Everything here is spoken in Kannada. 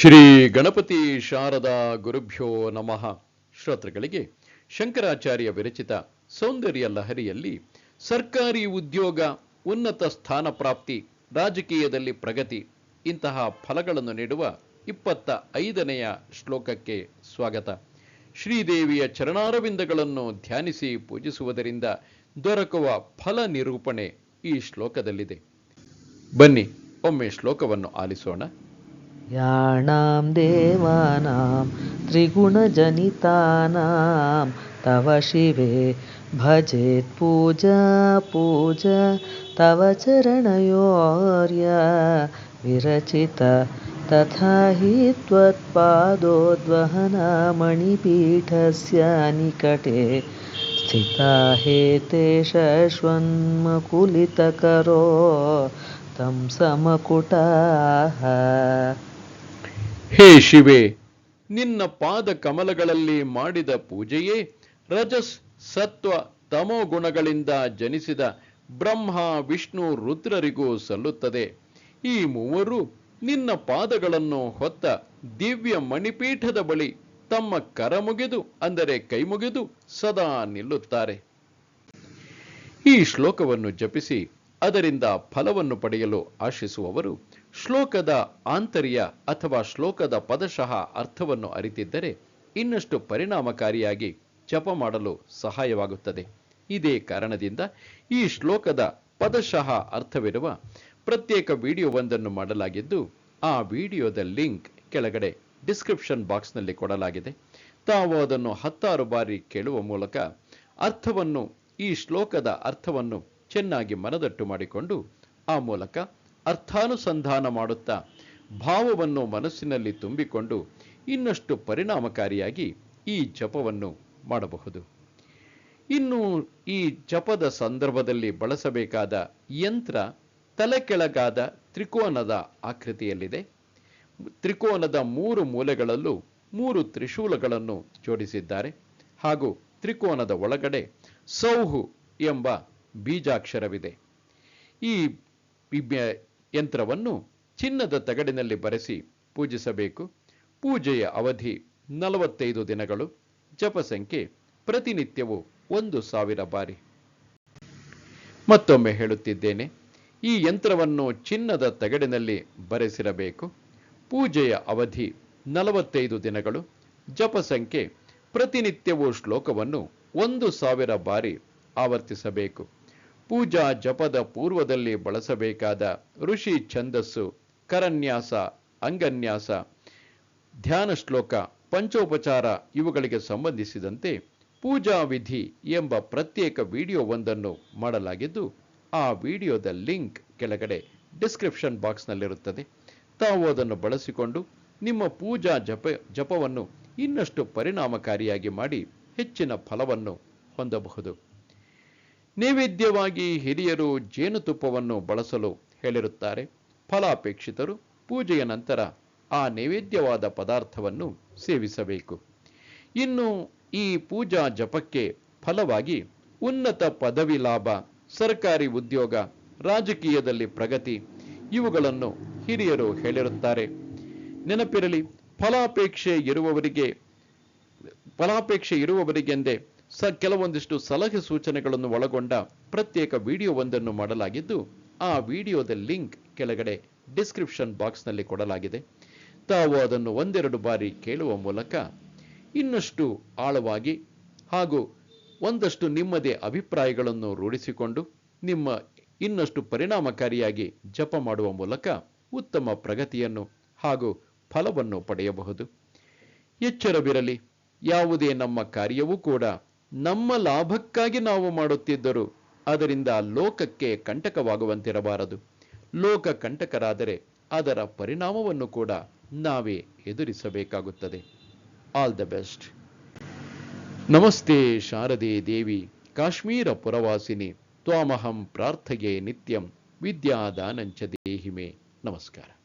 ಶ್ರೀ ಗಣಪತಿ ಶಾರದಾ ಗುರುಭ್ಯೋ ನಮಃ. ಶ್ರೋತೃಗಳಿಗೆ ಶಂಕರಾಚಾರ್ಯ ವಿರಚಿತ ಸೌಂದರ್ಯ ಲಹರಿಯಲ್ಲಿ ಸರ್ಕಾರಿ ಉದ್ಯೋಗ, ಉನ್ನತ ಸ್ಥಾನ ಪ್ರಾಪ್ತಿ, ರಾಜಕೀಯದಲ್ಲಿ ಪ್ರಗತಿ ಇಂತಹ ಫಲಗಳನ್ನು ನೀಡುವ ಇಪ್ಪತ್ತ ಐದನೆಯ ಶ್ಲೋಕಕ್ಕೆ ಸ್ವಾಗತ. ಶ್ರೀದೇವಿಯ ಚರಣಾರವಿಂದಗಳನ್ನು ಧ್ಯಾನಿಸಿ ಪೂಜಿಸುವುದರಿಂದ ದೊರಕುವ ಫಲ ನಿರೂಪಣೆ ಈ ಶ್ಲೋಕದಲ್ಲಿದೆ. ಬನ್ನಿ, ಒಮ್ಮೆ ಶ್ಲೋಕವನ್ನು ಆಲಿಸೋಣ. याणां देवानां त्रिगुणजनितानां तव शिवे भजेत् पूजा पूजा तव चरणयोर्य विरचित तथा हि त्वत्पादोद्वहनमणिपीठस्य निकटे स्थिता हे शश्वन्मकुलितकरो तं समकुटाः ಹೇ ಶಿವೆ, ನಿನ್ನ ಪಾದ ಕಮಲಗಳಲ್ಲಿ ಮಾಡಿದ ಪೂಜೆಯೇ ರಜಸ್ ಸತ್ವ ತಮೋ ಗುಣಗಳಿಂದ ಜನಿಸಿದ ಬ್ರಹ್ಮ, ವಿಷ್ಣು, ರುದ್ರರಿಗೂ ಸಲ್ಲುತ್ತದೆ. ಈ ಮೂವರು ನಿನ್ನ ಪಾದಗಳನ್ನು ಹೊತ್ತ ದಿವ್ಯ ಮಣಿಪೀಠದ ಬಳಿ ತಮ್ಮ ಕರ ಮುಗಿದು, ಅಂದರೆ ಕೈ ಮುಗಿದು ಸದಾ ನಿಲ್ಲುತ್ತಾರೆ. ಈ ಶ್ಲೋಕವನ್ನು ಜಪಿಸಿ ಅದರಿಂದ ಫಲವನ್ನು ಪಡೆಯಲು ಆಶಿಸುವವರು ಶ್ಲೋಕದ ಆಂತರ್ಯ ಅಥವಾ ಶ್ಲೋಕದ ಪದಶಃ ಅರ್ಥವನ್ನು ಅರಿತಿದ್ದರೆ ಇನ್ನಷ್ಟು ಪರಿಣಾಮಕಾರಿಯಾಗಿ ಜಪ ಮಾಡಲು ಸಹಾಯವಾಗುತ್ತದೆ. ಇದೇ ಕಾರಣದಿಂದ ಈ ಶ್ಲೋಕದ ಪದಶಃ ಅರ್ಥವಿರುವ ಪ್ರತ್ಯೇಕ ವಿಡಿಯೋವೊಂದನ್ನು ಮಾಡಲಾಗಿದ್ದು, ಆ ವಿಡಿಯೋದ ಲಿಂಕ್ ಕೆಳಗಡೆ ಡಿಸ್ಕ್ರಿಪ್ಷನ್ ಬಾಕ್ಸ್ನಲ್ಲಿ ಕೊಡಲಾಗಿದೆ. ತಾವು ಅದನ್ನು ಹತ್ತಾರು ಬಾರಿ ಕೇಳುವ ಮೂಲಕ ಅರ್ಥವನ್ನು, ಈ ಶ್ಲೋಕದ ಅರ್ಥವನ್ನು ಚೆನ್ನಾಗಿ ಮನದಟ್ಟು ಮಾಡಿಕೊಂಡು ಆ ಮೂಲಕ ಅರ್ಥಾನುಸಂಧಾನ ಮಾಡುತ್ತಾ ಭಾವವನ್ನು ಮನಸ್ಸಿನಲ್ಲಿ ತುಂಬಿಕೊಂಡು ಇನ್ನಷ್ಟು ಪರಿಣಾಮಕಾರಿಯಾಗಿ ಈ ಜಪವನ್ನು ಮಾಡಬಹುದು. ಇನ್ನು ಈ ಜಪದ ಸಂದರ್ಭದಲ್ಲಿ ಬಳಸಬೇಕಾದ ಯಂತ್ರ ತಲೆ ಕೆಳಗಾದ ತ್ರಿಕೋನದ ಆಕೃತಿಯಲ್ಲಿದೆ. ತ್ರಿಕೋನದ ಮೂರು ಮೂಲೆಗಳಲ್ಲೂ ಮೂರು ತ್ರಿಶೂಲಗಳನ್ನು ಜೋಡಿಸಿದ್ದಾರೆ. ಹಾಗೂ ತ್ರಿಕೋನದ ಒಳಗಡೆ ಸೌಹು ಎಂಬ ಬೀಜಾಕ್ಷರವಿದೆ. ಈ ಯಂತ್ರವನ್ನು ಚಿನ್ನದ ತಗಡಿನಲ್ಲಿ ಬರೆಸಿ ಪೂಜಿಸಬೇಕು. ಪೂಜೆಯ ಅವಧಿ ನಲವತ್ತೈದು ದಿನಗಳು. ಜಪ ಸಂಖ್ಯೆ ಪ್ರತಿನಿತ್ಯವೂ ಒಂದು ಸಾವಿರ ಬಾರಿ. ಮತ್ತೊಮ್ಮೆ ಹೇಳುತ್ತಿದ್ದೇನೆ, ಈ ಯಂತ್ರವನ್ನು ಚಿನ್ನದ ತಗಡಿನಲ್ಲಿ ಬರೆಸಿರಬೇಕು. ಪೂಜೆಯ ಅವಧಿ ನಲವತ್ತೈದು ದಿನಗಳು. ಜಪ ಸಂಖ್ಯೆ ಪ್ರತಿನಿತ್ಯವೂ ಶ್ಲೋಕವನ್ನು ಒಂದು ಸಾವಿರ ಬಾರಿ ಆವರ್ತಿಸಬೇಕು. ಪೂಜಾ ಜಪದ ಪೂರ್ವದಲ್ಲಿ ಬಳಸಬೇಕಾದ ಋಷಿ ಛಂದಸ್ಸು, ಕರನ್ಯಾಸ, ಅಂಗನ್ಯಾಸ, ಧ್ಯಾನ ಶ್ಲೋಕ, ಪಂಚೋಪಚಾರ ಇವುಗಳಿಗೆ ಸಂಬಂಧಿಸಿದಂತೆ ಪೂಜಾ ವಿಧಿ ಎಂಬ ಪ್ರತ್ಯೇಕ ವಿಡಿಯೋ ಒಂದನ್ನು ಮಾಡಲಾಗಿದ್ದು, ಆ ವಿಡಿಯೋದ ಲಿಂಕ್ ಕೆಳಗಡೆ ಡಿಸ್ಕ್ರಿಪ್ಷನ್ ಬಾಕ್ಸ್ನಲ್ಲಿರುತ್ತದೆ. ತಾವು ಅದನ್ನು ಬಳಸಿಕೊಂಡು ನಿಮ್ಮ ಪೂಜಾ ಜಪ, ಜಪವನ್ನು ಇನ್ನಷ್ಟು ಪರಿಣಾಮಕಾರಿಯಾಗಿ ಮಾಡಿ ಹೆಚ್ಚಿನ ಫಲವನ್ನು ಹೊಂದಬಹುದು. ನೈವೇದ್ಯವಾಗಿ ಹಿರಿಯರು ಜೇನುತುಪ್ಪವನ್ನು ಬಳಸಲು ಹೇಳಿರುತ್ತಾರೆ. ಫಲಾಪೇಕ್ಷಿತರು ಪೂಜೆಯ ನಂತರ ಆ ನೈವೇದ್ಯವಾದ ಪದಾರ್ಥವನ್ನು ಸೇವಿಸಬೇಕು. ಇನ್ನು ಈ ಪೂಜಾ ಜಪಕ್ಕೆ ಫಲವಾಗಿ ಉನ್ನತ ಪದವಿ ಲಾಭ, ಸರ್ಕಾರಿ ಉದ್ಯೋಗ, ರಾಜಕೀಯದಲ್ಲಿ ಪ್ರಗತಿ ಇವುಗಳನ್ನು ಹಿರಿಯರು ಹೇಳಿರುತ್ತಾರೆ. ನೆನಪಿರಲಿ, ಫಲಾಪೇಕ್ಷೆ ಇರುವವರಿಗೆ, ಫಲಾಪೇಕ್ಷೆ ಇರುವವರಿಗೆಂದೇ ಸ ಕೆಲವೊಂದಿಷ್ಟು ಸಲಹೆ ಸೂಚನೆಗಳನ್ನು ಒಳಗೊಂಡ ಪ್ರತ್ಯೇಕ ವಿಡಿಯೋವೊಂದನ್ನು ಮಾಡಲಾಗಿದ್ದು, ಆ ವಿಡಿಯೋದ ಲಿಂಕ್ ಕೆಳಗಡೆ ಡಿಸ್ಕ್ರಿಪ್ಷನ್ ಬಾಕ್ಸ್ನಲ್ಲಿ ಕೊಡಲಾಗಿದೆ. ತಾವು ಅದನ್ನು ಒಂದೆರಡು ಬಾರಿ ಕೇಳುವ ಮೂಲಕ ಇನ್ನಷ್ಟು ಆಳವಾಗಿ ಹಾಗೂ ಒಂದಷ್ಟು ನಿಮ್ಮದೇ ಅಭಿಪ್ರಾಯಗಳನ್ನು ರೂಢಿಸಿಕೊಂಡು ನಿಮ್ಮ ಇನ್ನಷ್ಟು ಪರಿಣಾಮಕಾರಿಯಾಗಿ ಜಪ ಮಾಡುವ ಮೂಲಕ ಉತ್ತಮ ಪ್ರಗತಿಯನ್ನು ಹಾಗೂ ಫಲವನ್ನು ಪಡೆಯಬಹುದು. ಎಚ್ಚರವಿರಲಿ. ಯಾವುದೇ ನಮ್ಮ ಕಾರ್ಯವೂ ಕೂಡ ನಮ್ಮ ಲಾಭಕ್ಕಾಗಿ ನಾವು ಮಾಡುತ್ತಿದ್ದರು ಅದರಿಂದ ಲೋಕಕ್ಕೆ ಕಂಟಕವಾಗುವಂತಿರಬಾರದು. ಲೋಕ ಕಂಟಕರಾದರೆ ಅದರ ಪರಿಣಾಮವನ್ನು ಕೂಡ ನಾವೇ ಎದುರಿಸಬೇಕಾಗುತ್ತದೆ. ಆಲ್ ದ ಬೆಸ್ಟ್ ನಮಸ್ತೆ ಶಾರದೆ ದೇವಿ, ಕಾಶ್ಮೀರ ಪುರವಾಸಿನಿ, ತ್ವಾಮಹಂ ಪ್ರಾರ್ಥಗೆ ನಿತ್ಯಂ ವಿದ್ಯಾದಾನಂಚ ದೇಹಿಮೆ. ನಮಸ್ಕಾರ.